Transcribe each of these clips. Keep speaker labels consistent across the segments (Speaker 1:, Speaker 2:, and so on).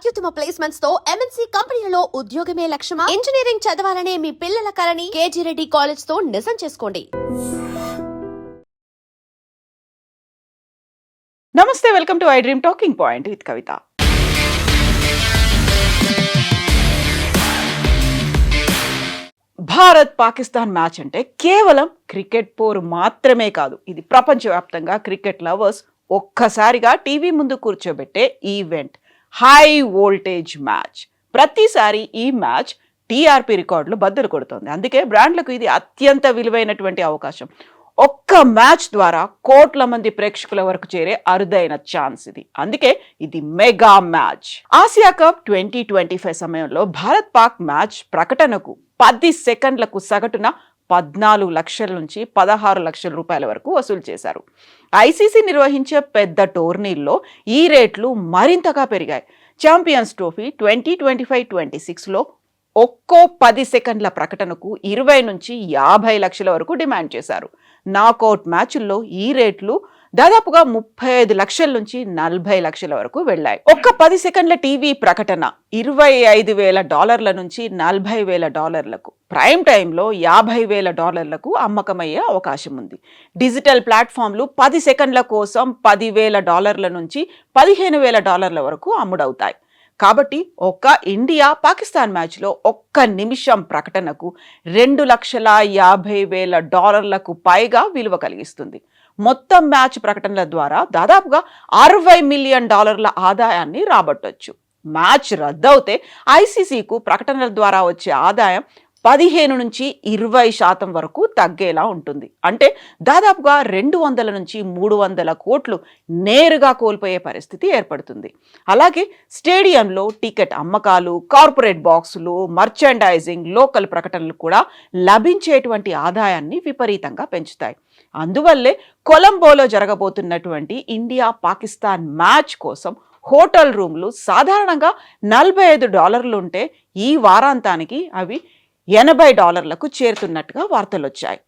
Speaker 1: అత్యుత్తమ ప్లేస్మెంట్స్తో ఎంఎన్సీ కంపెనీలలో ఉద్యోగమే లక్ష్యమా? ఇంజనీరింగ్ చదవాలనే మీ పిల్లల కలని కేజీ రెడ్డి కాలేజ్తో నిజం చేసుకోండి.
Speaker 2: నమస్తే welcome to iDream talking point with Kavitha Bharat Pakistan match అంటే కేవలం క్రికెట్ పోరు మాత్రమే కాదు ఇది ప్రపంచవ్యాప్తంగా క్రికెట్ లవర్స్ ఒక్కసారిగా టీవీ ముందు కూర్చోబెట్టే ఈవెంట్. High voltage match. ప్రతిసారి ఈ మ్యాచ్ టీఆర్పీ రికార్డులు బద్దలు కొడుతుంది. అందుకే బ్రాండ్లకు ఇది అత్యంత విలువైనటువంటి అవకాశం. ఒక్క మ్యాచ్ ద్వారా కోట్ల మంది ప్రేక్షకుల వరకు చేరే అరుదైన ఛాన్స్ ఇది. అందుకే ఇది mega match. Asia Cup twenty twenty five సమయంలో భారత్ పాక్ మ్యాచ్ ప్రకటనకు పది సెకండ్లకు సగటున పద్నాలుగు లక్షల నుంచి పదహారు లక్షల రూపాయల వరకు వసూలు చేశారు. ఐసీసీ నిర్వహించే పెద్ద టోర్నీల్లో ఈ రేట్లు మరింతగా పెరిగాయి. Champions Trophy twenty twenty five twenty సిక్స్లో ఒక్కో పది సెకండ్ల ప్రకటనకు ఇరవై నుంచి యాభై లక్షల వరకు డిమాండ్ చేశారు. నాకౌట్ మ్యాచ్ల్లో ఈ రేట్లు దాదాపుగా ముప్పై ఐదు లక్షల నుంచి నలభై లక్షల వరకు వెళ్ళాయి. ఒక్క పది సెకండ్ల టీవీ ప్రకటన ఇరవై ఐదు వేల డాలర్ల నుంచి నలభై వేల డాలర్లకు ప్రైమ్ టైంలో యాభై వేల డాలర్లకు అమ్మకమయ్యే అవకాశం ఉంది. డిజిటల్ ప్లాట్ఫామ్లు పది సెకండ్ల కోసం పదివేల డాలర్ల నుంచి పదిహేను వేల డాలర్ల వరకు అమ్ముడవుతాయి. కాబట్టి ఒక్క ఇండియా పాకిస్తాన్ మ్యాచ్లో ఒక్క నిమిషం ప్రకటనకు రెండు లక్షల యాభై వేల డాలర్లకు పైగా విలువ కలిగిస్తుంది. మొత్తం మ్యాచ్ ప్రకటనల ద్వారా దాదాపుగా అరవై మిలియన్ డాలర్ల ఆదాయాన్ని రాబట్టొచ్చు. మ్యాచ్ రద్దవుతే ఐసీసీకు ప్రకటనల ద్వారా వచ్చే ఆదాయం పదిహేను నుంచి ఇరవై శాతం వరకు తగ్గేలా ఉంటుంది. అంటే దాదాపుగా రెండు వందల నుంచి మూడు వందల కోట్లు నేరుగా కోల్పోయే పరిస్థితి ఏర్పడుతుంది. అలాగే స్టేడియంలో టికెట్ అమ్మకాలు కార్పొరేట్ బాక్సులు మర్చాండైజింగ్ లోకల్ ప్రకటనలు కూడా లభించేటువంటి ఆదాయాన్ని విపరీతంగా పెంచుతాయి. అందువల్లే కొలంబోలో జరగబోతున్నటువంటి ఇండియా పాకిస్తాన్ మ్యాచ్ కోసం హోటల్ రూమ్లు సాధారణంగా నలభై ఐదు డాలర్లు ఉంటే ఈ వారాంతానికి అవి ఎనభై డాలర్లకు చేరుతున్నట్టుగా వార్తలు వచ్చాయి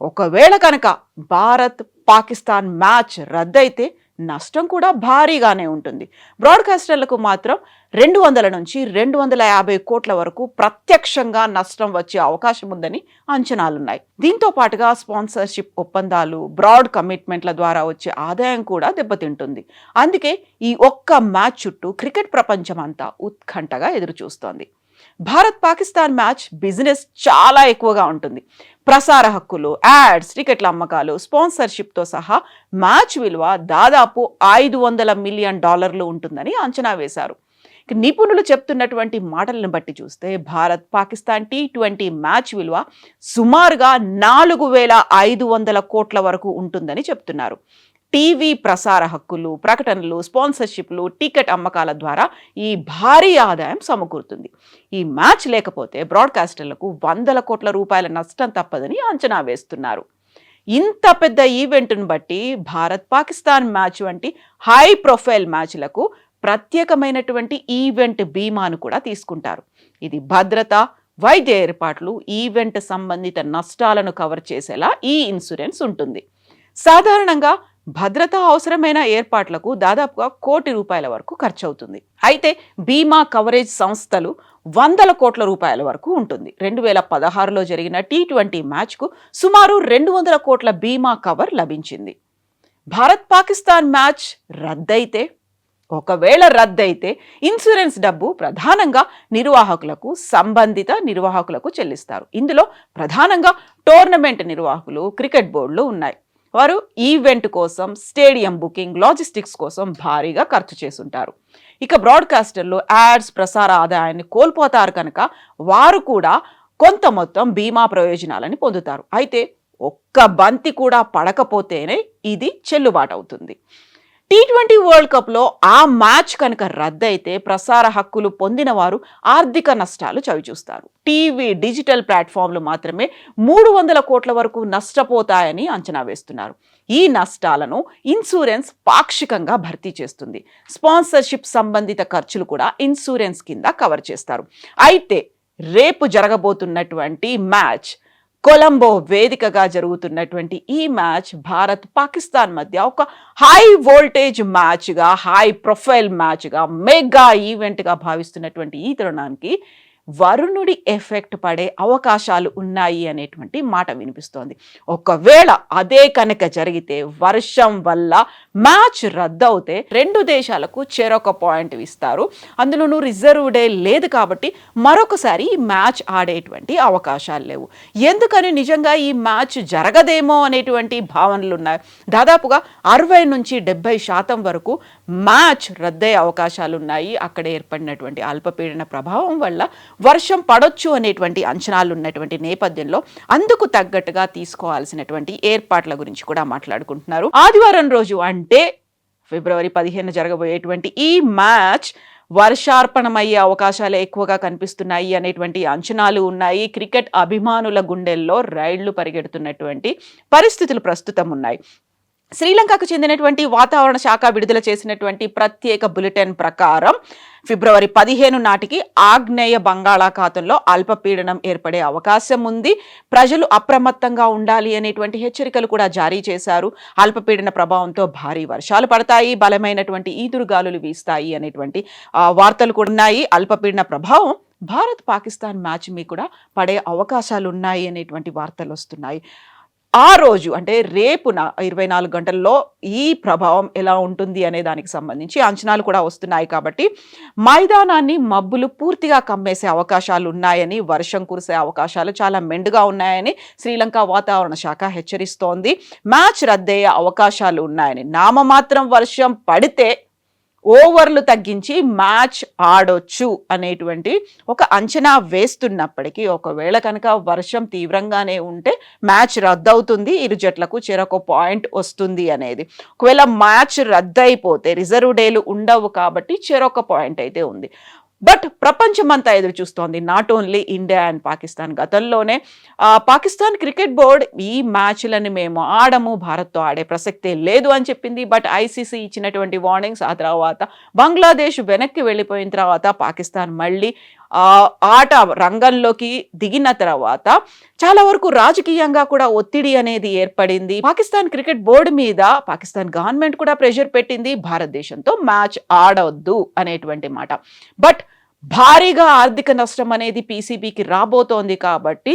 Speaker 2: ఒకవేళ కనుక భారత్ పాకిస్తాన్ మ్యాచ్ రద్దయితే నష్టం కూడా భారీగానే ఉంటుంది. బ్రాడ్కాస్టర్లకు మాత్రం రెండు వందల నుంచి రెండు వందల యాభై కోట్ల వరకు ప్రత్యక్షంగా నష్టం వచ్చే అవకాశం ఉందని అంచనాలున్నాయి. దీంతో పాటుగా స్పాన్సర్షిప్ ఒప్పందాలు బ్రాడ్ కమిట్మెంట్ల ద్వారా వచ్చే ఆదాయం కూడా దెబ్బతింటుంది. అందుకే ఈ ఒక్క మ్యాచ్ చుట్టూ క్రికెట్ ప్రపంచం అంతా ఉత్కంఠగా ఎదురుచూస్తోంది. భారత్ పాకిస్తాన్ మ్యాచ్ బిజినెస్ చాలా ఎక్కువగా ఉంటుంది. ప్రసార హక్కులు యాడ్స్ టికెట్ల అమ్మకాలు స్పాన్సర్షిప్తో సహా మ్యాచ్ విలువ దాదాపు ఐదు వందల మిలియన్ డాలర్లు ఉంటుందని అంచనా వేశారు. నిపుణులు చెప్తున్నటువంటి మాటలను బట్టి చూస్తే Bharat Pakistan T twenty match విలువ సుమారుగా నాలుగు వేల ఐదు వందల కోట్ల వరకు ఉంటుందని చెప్తున్నారు. టీవీ ప్రసార హక్కులు ప్రకటనలు స్పాన్సర్షిప్లు టికెట్ అమ్మకాల ద్వారా ఈ భారీ ఆదాయం సమకూరుతుంది. ఈ మ్యాచ్ లేకపోతే బ్రాడ్కాస్టర్లకు వందల కోట్ల రూపాయల నష్టం తప్పదని అంచనా వేస్తున్నారు. ఇంత పెద్ద ఈవెంట్ను బట్టి భారత్ పాకిస్తాన్ మ్యాచ్ వంటి హై ప్రొఫైల్ మ్యాచ్లకు ప్రత్యేకమైనటువంటి ఈవెంట్ బీమాను కూడా తీసుకుంటారు. ఇది భద్రత వైద్య ఏర్పాట్లు ఈవెంట్ సంబంధిత నష్టాలను కవర్ చేసేలా ఈ ఇన్సూరెన్స్ ఉంటుంది. సాధారణంగా భద్రత అవసరమైన ఏర్పాట్లకు దాదాపుగా కోటి రూపాయల వరకు ఖర్చవుతుంది. అయితే బీమా కవరేజ్ సంస్థలు వందల కోట్ల రూపాయల వరకు ఉంటుంది. రెండు వేల పదహారులో జరిగిన టీ ట్వంటీ మ్యాచ్కు సుమారు రెండు వందల కోట్ల బీమా కవర్ లభించింది. భారత్ పాకిస్తాన్ మ్యాచ్ రద్దయితే ఒకవేళ రద్దయితే ఇన్సూరెన్స్ డబ్బు ప్రధానంగా నిర్వాహకులకు సంబంధిత నిర్వాహకులకు చెల్లిస్తారు. ఇందులో ప్రధానంగా టోర్నమెంట్ నిర్వాహకులు క్రికెట్ బోర్డులు ఉన్నాయి. వారు ఈవెంట్ కోసం స్టేడియం బుకింగ్ లాజిస్టిక్స్ కోసం భారీగా ఖర్చు చేసుంటారు ఇక బ్రాడ్కాస్టర్లు యాడ్స్ ప్రసార ఆదాయాన్ని కోల్పోతారు కనుక వారు కూడా కొంత మొత్తం బీమా ప్రయోజనాలని పొందుతారు. అయితే ఒక్క బంతి కూడా పడకపోతేనే ఇది చెల్లుబాటు అవుతుంది. టీ ట్వంటీ వరల్డ్ కప్లో ఆ మ్యాచ్ కనుక రద్దయితే ప్రసార హక్కులు పొందిన వారు ఆర్థిక నష్టాలు చవిచూస్తారు. టీవీ డిజిటల్ ప్లాట్ఫామ్లు మాత్రమే మూడు వందల కోట్ల వరకు నష్టపోతాయని అంచనా వేస్తున్నారు. ఈ నష్టాలను ఇన్సూరెన్స్ పాక్షికంగా భర్తీ చేస్తుంది. స్పాన్సర్షిప్ సంబంధిత ఖర్చులు కూడా ఇన్సూరెన్స్ కింద కవర్ చేస్తారు. అయితే రేపు జరగబోతున్నటువంటి మ్యాచ్ కొలంబో వేదికగా జరుగుతున్నటువంటి ఈ మ్యాచ్ భారత్ పాకిస్తాన్ మధ్య ఒక హై వోల్టేజ్ మ్యాచ్గా హై ప్రొఫైల్ మ్యాచ్గా మెగా ఈవెంట్గా భావిస్తున్నటువంటి ఈ తరుణానికి వరుణుడి ఎఫెక్ట్ పడే అవకాశాలు ఉన్నాయి అనేటువంటి మాట వినిపిస్తోంది. ఒకవేళ అదే కనుక జరిగితే వర్షం వల్ల మ్యాచ్ రద్దవుతే రెండు దేశాలకు చెరొక పాయింట్ ఇస్తారు. అందులోనూ రిజర్వ్ డే లేదు కాబట్టి మరొకసారి ఈ మ్యాచ్ ఆడేటువంటి అవకాశాలు లేవు. ఎందుకని నిజంగా ఈ మ్యాచ్ జరగదేమో అనేటువంటి భావనలు ఉన్నాయి. దాదాపుగా అరవై నుంచి డెబ్బై శాతం వరకు మ్యాచ్ రద్దయ్యే అవకాశాలు ఉన్నాయి. అక్కడ ఏర్పడినటువంటి అల్పపీడన ప్రభావం వల్ల వర్షం పడొచ్చు అనేటువంటి అంచనాలు ఉన్నటువంటి నేపథ్యంలో అందుకు తగ్గట్టుగా తీసుకోవాల్సినటువంటి ఏర్పాట్ల గురించి కూడా మాట్లాడుకుంటున్నారు. ఆదివారం రోజు అంటే ఫిబ్రవరి పదిహేను జరగబోయేటువంటి ఈ మ్యాచ్ వర్షార్పణమయ్యే అవకాశాలు ఎక్కువగా కనిపిస్తున్నాయి అనేటువంటి అంచనాలు ఉన్నాయి. క్రికెట్ అభిమానుల గుండెల్లో రైళ్ళు పరిగెడుతున్నటువంటి పరిస్థితులు ప్రస్తుతం ఉన్నాయి. శ్రీలంకకు చెందినటువంటి వాతావరణ శాఖ విడుదల చేసినటువంటి ప్రత్యేక బులెటిన్ ప్రకారం ఫిబ్రవరి పదిహేను నాటికి ఆగ్నేయ బంగాళాఖాతంలో అల్పపీడనం ఏర్పడే అవకాశం ఉంది. ప్రజలు అప్రమత్తంగా ఉండాలి అనేటువంటి హెచ్చరికలు కూడా జారీ చేశారు. అల్పపీడన ప్రభావంతో భారీ వర్షాలు పడతాయి బలమైనటువంటి ఈదురుగాలులు వీస్తాయి అనేటువంటి వార్తలు కూడా ఉన్నాయి. అల్పపీడన ప్రభావం భారత్ పాకిస్తాన్ మ్యాచ్ మీ కూడా పడే అవకాశాలు ఉన్నాయి అనేటువంటి వార్తలు వస్తున్నాయి. ఆ రోజు అంటే రేపున ఇరవై నాలుగు గంటల్లో ఈ ప్రభావం ఎలా ఉంటుంది అనే దానికి సంబంధించి అంచనాలు కూడా వస్తున్నాయి కాబట్టి మైదానాన్ని మబ్బులు పూర్తిగా కమ్మేసే అవకాశాలు ఉన్నాయని వర్షం కురిసే అవకాశాలు చాలా మెండుగా ఉన్నాయని శ్రీలంక వాతావరణ శాఖ హెచ్చరిస్తోంది. మ్యాచ్ రద్దయ్యే అవకాశాలు ఉన్నాయని నామమాత్రం వర్షం పడితే ఓవర్లు తగ్గించి మ్యాచ్ ఆడొచ్చు అనేటువంటి ఒక అంచనా వేస్తున్నప్పటికీ ఒకవేళ కనుక వర్షం తీవ్రంగానే ఉంటే మ్యాచ్ రద్దవుతుంది ఇరు జట్లకు చెరొక పాయింట్ వస్తుంది అనేది. ఒకవేళ మ్యాచ్ రద్దయిపోతే రిజర్వ్ డేలు ఉండవు కాబట్టి చెరొక పాయింట్ అయితే ఉంది. బట్ ప్రపంచమంతా ఎదురు చూస్తోంది not only India and Pakistan గతంలోనే పాకిస్తాన్ క్రికెట్ బోర్డ్ ఈ మ్యాచ్లను మేము ఆడము భారత్తో ఆడే ప్రసక్తే లేదు అని చెప్పింది. బట్ ఐసీసీ ఇచ్చినటువంటి వార్నింగ్స్ ఆ తర్వాత బంగ్లాదేశ్ వెనక్కి వెళ్ళిపోయిన తర్వాత పాకిస్తాన్ మళ్ళీ ఆట రంగంలోకి దిగిన తర్వాత చాలా వరకు రాజకీయంగా కూడా ఒత్తిడి అనేది ఏర్పడింది. పాకిస్తాన్ క్రికెట్ బోర్డు మీద పాకిస్తాన్ గవర్నమెంట్ కూడా ప్రెషర్ పెట్టింది భారతదేశంతో మ్యాచ్ ఆడవద్దు అనేటువంటి మాట. బట్ భారీగా ఆర్థిక నష్టం అనేది పీసీబీకి రాబోతోంది కాబట్టి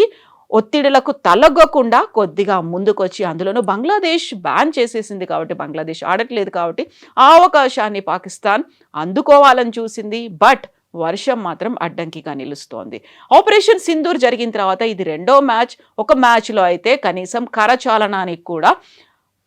Speaker 2: ఒత్తిడులకు తలగకుండా కొద్దిగా ముందుకొచ్చి అందులోనూ బంగ్లాదేశ్ బ్యాన్ చేసేసింది కాబట్టి బంగ్లాదేశ్ ఆడట్లేదు కాబట్టి ఆ అవకాశాన్ని పాకిస్తాన్ అందుకోవాలని చూసింది. బట్ వర్షం మాత్రం అడ్డంకిగా నిలుస్తోంది. ఆపరేషన్ సింధూర్ జరిగిన తర్వాత ఇది రెండో మ్యాచ్. ఒక మ్యాచ్లో అయితే కనీసం కరచాలనానికి కూడా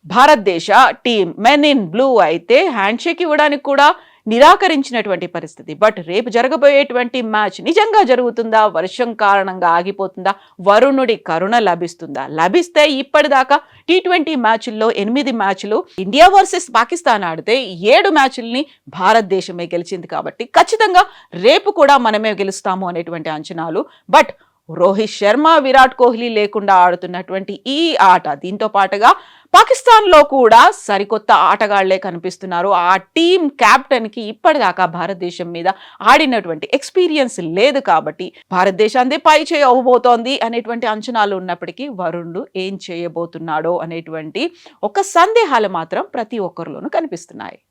Speaker 2: భారతదేశ టీం మెన్ ఇన్ బ్లూ అయితే హ్యాండ్షేక్ ఇవ్వడానికి కూడా నిరాకరించినటువంటి పరిస్థితి. బట్ రేపు జరగబోయేటువంటి మ్యాచ్ నిజంగా జరుగుతుందా? వర్షం కారణంగా ఆగిపోతుందా? వరుణుడి కరుణ లభిస్తుందా? లభిస్తే ఇప్పటిదాకా టీ ట్వంటీ మ్యాచ్ల్లో ఎనిమిది మ్యాచ్లు ఇండియా వర్సెస్ పాకిస్తాన్ ఆడితే ఏడు మ్యాచ్ల్ని భారతదేశమే గెలిచింది కాబట్టి ఖచ్చితంగా రేపు కూడా మనమే గెలుస్తాము అనేటువంటి అంచనాలు. బట్ రోహిత్ శర్మ విరాట్ కోహ్లీ లేకుండా ఆడుతున్నటువంటి ఈ ఆట దీంతో పాటుగా పాకిస్తాన్లో కూడా సరికొత్త ఆటగాళ్ళే కనిపిస్తున్నారు. ఆ టీం క్యాప్టెన్కి ఇప్పటిదాకా భారతదేశం మీద ఆడినటువంటి ఎక్స్పీరియన్స్ లేదు కాబట్టి భారతదేశాన్ని పై చేయబోతోంది అనేటువంటి అంచనాలు ఉన్నప్పటికీ వరుణుడు ఏం చేయబోతున్నాడో అనేటువంటి ఒక సందేహాలు మాత్రం ప్రతి ఒక్కరిలోనూ కనిపిస్తున్నాయి.